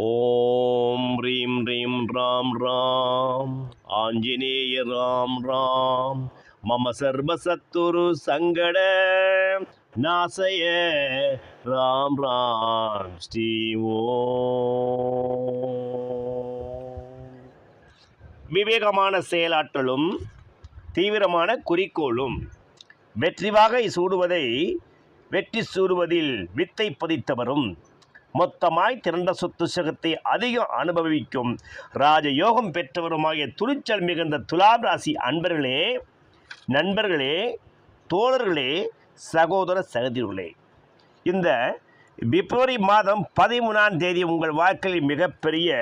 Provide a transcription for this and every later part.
ஓம் ரீம் ரீம் ராம் ராம். ஆஞ்சநேய ராம் ராம். மம சர்வசத்துரு சங்கட நாசய. ராம் ராம். ஸ்ரீ விவேகமான செயலாற்றலும் தீவிரமான குறிக்கோளும் வெற்றிவாகை சூடுவதை வெற்றி சூடுவதில் வித்தை பதித்தவரும் மொத்தமாய் திரண்ட சொத்து சுகத்தை அதிகம் அனுபவிக்கும். ராஜயோகம் பெற்றவருமாகிய துணிச்சல் மிகுந்த துலாம் ராசி அன்பர்களே நண்பர்களே தோழர்களே சகோதர சகோதரிகளே இந்த பிப்ரவரி மாதம் பதிமூணாம் தேதி உங்கள் வாழ்க்கையில் மிகப்பெரிய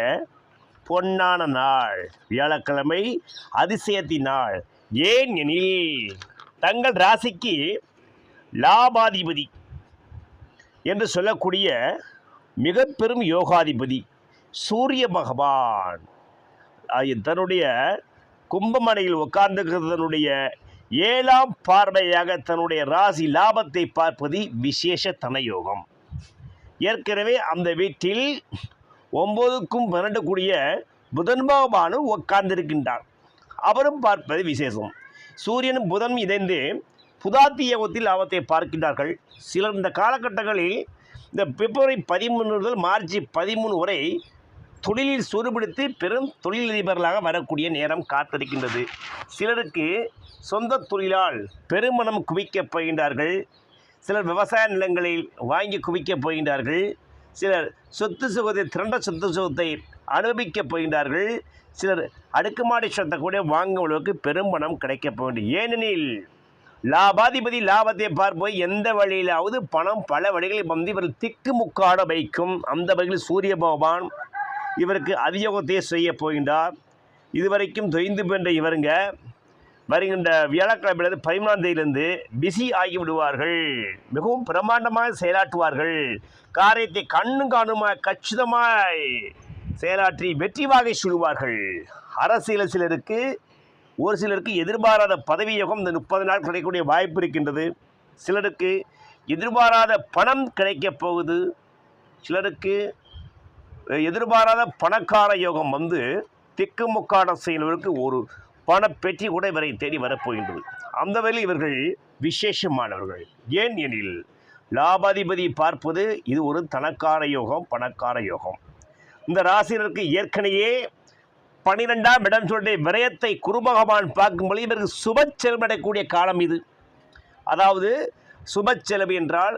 பொன்னான நாள் வியாழக்கிழமை அதிசயத்தின் நாள். ஏன் எனில் தங்கள் ராசிக்கு லாபாதிபதி என்று சொல்லக்கூடிய மிக பெரும் யோகாதிபதி சூரிய பகவான். தன்னுடைய கும்பமனையில் உட்கார்ந்துக்கிறதனுடைய ஏழாம் பார்வையாக தன்னுடைய ராசி லாபத்தை பார்ப்பது விசேஷ தனயோகம். ஏற்கனவே அந்த வீட்டில் ஒம்போதுக்கும் பன்னெண்டு கூடிய புதன் பகவானும் உட்கார்ந்திருக்கின்றார். அவரும் பார்ப்பது விசேஷம். சூரியனும் புதனும் இணைந்து புதாத்தி யோகத்தில் அவத்தை பார்க்கின்றார்கள். சிலர் இந்த காலகட்டங்களில் இந்த பிப்ரவரி பதிமூணு முதல் மார்ச் பதிமூணு வரை தொழிலில் சுறுபிடித்து பெரும் தொழிலதிபர்களாக வரக்கூடிய நேரம் காத்திருக்கின்றது. சிலருக்கு சொந்த தொழிலால் பெருமணம் குவிக்கப் போகின்றார்கள். சிலர் விவசாய நிலங்களில் வாங்கி குவிக்கப் போகின்றார்கள். சிலர் சொத்து சுகத்தை திரண்ட சொத்து சுகத்தை அனுபவிக்கப் போகின்றார்கள். சிலர் அடுக்குமாடி சொத்தை கூட வாங்கும் அளவுக்கு பெரும் பணம் கிடைக்கப் போகின்றது. ஏனெனில் லாபாதிபதி லாபத்தை பார்ப்போய் எந்த வழியிலாவது பணம் பல வழிகளில் வந்து இவர் திக்குமுக்காட வைக்கும். அந்த வகையில் சூரிய பகவான் இவருக்கு அதியோகத்தை செய்ய போகின்றார். இதுவரைக்கும் தொய்ந்து போன்ற இவருங்க வருகின்ற வியாழக்கிழமையிலிருந்து பதிமூணாம் தேதியிலிருந்து பிஸி ஆகி விடுவார்கள். மிகவும் பிரம்மாண்டமாக செயலாற்றுவார்கள். காரியத்தை கண்ணும் காணுமாய் கச்சிதமாய் செயலாற்றி வெற்றி வாகை சுடுவார்கள். அரசியல் சிலருக்கு ஒரு சிலருக்கு எதிர்பாராத பதவி யோகம் இந்த முப்பது நாள் கிடைக்கக்கூடிய வாய்ப்பு இருக்கின்றது. சிலருக்கு எதிர்பாராத பணம் கிடைக்கப் போகுது. சிலருக்கு எதிர்பாராத பணக்கார யோகம் வந்து திக்குமுக்காட செய்கிறவருக்கு ஒரு பணப்பெட்டி கூட இவரை தேடி வரப்போகின்றது. அந்த வகையில் இவர்கள் விசேஷமானவர்கள். ஏன் எனில் லாபாதிபதி பார்ப்பது இது ஒரு தனக்கார யோகம் பணக்கார யோகம். இந்த ராசினருக்கு ஏற்கனவே பனிரெண்டாம் இடம் சொல்லிய விரயத்தை குருபகவான் பார்க்கும்போது இவருக்கு சுப செலவடையக்கூடிய காலம் இது. அதாவது சுப செலவு என்றால்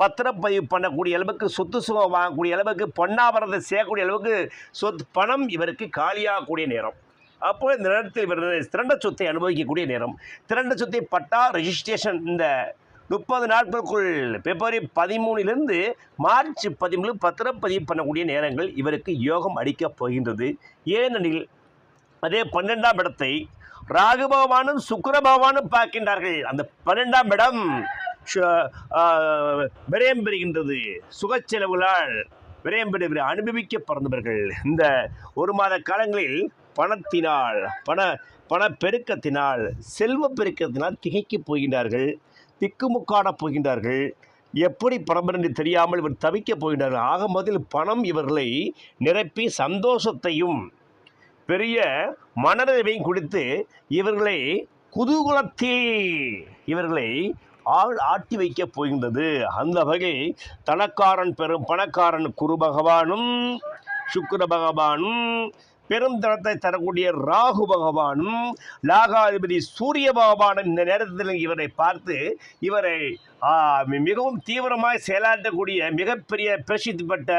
பத்திரப்பதிவு பண்ணக்கூடிய அளவுக்கு சொத்து சுகம் வாங்கக்கூடிய அளவுக்கு பொன்னாபரத்தை செய்யக்கூடிய அளவுக்கு சொத்து பணம் இவருக்கு காலியாகக்கூடிய நேரம். அப்போ இந்த நேரத்தில் இவர் திரண்ட சொத்தை அனுபவிக்கக்கூடிய நேரம். திரண்ட சொத்தை பட்டா ரெஜிஸ்ட்ரேஷன் இந்த முப்பது நாட்களுக்குள் பிப்ரவரி பதிமூணிலிருந்து மார்ச் பதிமூணு பத்திரப்பதிவு பண்ணக்கூடிய நேரங்கள் இவருக்கு யோகம் அடிக்கப் போகின்றது. ஏனெனில் அதே பன்னெண்டாம் இடத்தை ராகு பகவானும் சுக்கர பகவானும் பார்க்கின்றார்கள். அந்த பன்னெண்டாம் இடம் சு- விரயம் பெறுகின்றது. சுகச்செலவுகளால் விரயம் பெறுகிற அனுபவிக்க பிறந்தவர்கள். இந்த ஒரு மாத காலங்களில் பணத்தினால் பண பணப்பெருக்கத்தினால் செல்வ பெருக்கத்தினால் திகைக்கப் போகின்றார்கள் திக்குமுக்காட போகின்றார்கள். எப்படி பணம் என்று தெரியாமல் இவர் தவிக்கப் போகின்றார்கள்? ஆக முதல் பணம் இவர்களை நிரப்பி சந்தோஷத்தையும் பெரிய மனநிறைவையும் கொடுத்து இவர்களை குதூகுலத்தில் இவர்களை ஆள் ஆட்டி வைக்கப் போகின்றது. அந்த வகை தனக்காரன் பெரும் பணக்காரன் குரு பகவானும் சுக்கிர பகவானும் பெரும் தனத்தை தரக்கூடிய ராகு பகவானும் லாகாதிபதி சூரிய பகவானும் இந்த நேரத்தில் இவரை பார்த்து இவரை மிகவும் தீவிரமாக செயலாற்றக்கூடிய மிகப்பெரிய பிரசித்தி பெற்ற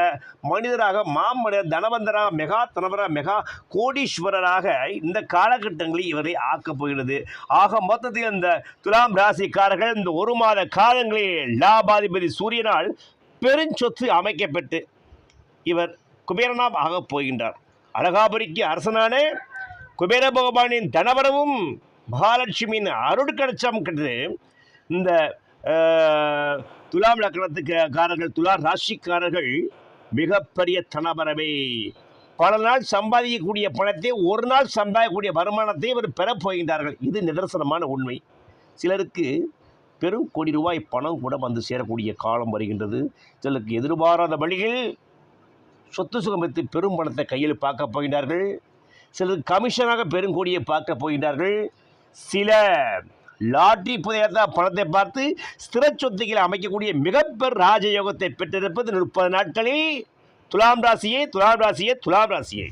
மனிதராக மாமனிதர் தனவந்தராக மெகா தனவரா மெகா கோடீஸ்வரராக இந்த காலகட்டங்களில் இவரை ஆக்கப் போகிறது. ஆக மொத்தத்தில் இந்த துலாம் ராசிக்காரர்கள் இந்த ஒரு மாத காலங்களில் லாபாதிபதி சூரியனால் பெருஞ்சொத்து அமைக்கப்பட்டு இவர் குபேரனாம் ஆகப் போகின்றார். அழகாபுரிக்கு அரசனான குபேர பகவானின் தனவரவும் மகாலட்சுமியின் அருட்கடச்சம் கண்டு இந்த துலாம் லக்னத்துக்கு காரர்கள் துலா ராசிக்காரர்கள் மிகப்பெரிய தனவரவே. பல நாள் சம்பாதிக்கக்கூடிய பணத்தை ஒரு நாள் சம்பாதிக்கக்கூடிய வருமானத்தை இவர் பெறப் போகின்றார்கள். இது நிதர்சனமான உண்மை. சிலருக்கு பெரும் கோடி ரூபாய் பணம் கூட வந்து சேரக்கூடிய காலம் வருகின்றது. சிலருக்கு எதிர்பாராத வழியில் சொத்து சுகம் வைத்து பெரும் பணத்தை கையில் பார்க்க போகின்றார்கள். சிலர் கமிஷனாக பெருங்கோடியை பார்க்க போகின்றார்கள். சில லாட்டரி புதையத்தா பணத்தை பார்த்து ஸ்திர சொத்துக்களை அமைக்கக்கூடிய மிகப்பெரும் ராஜயோகத்தை பெற்றிருப்பது முப்பது நாட்களில் துலாம் ராசியே துலாம் ராசியே துலாம் ராசியே.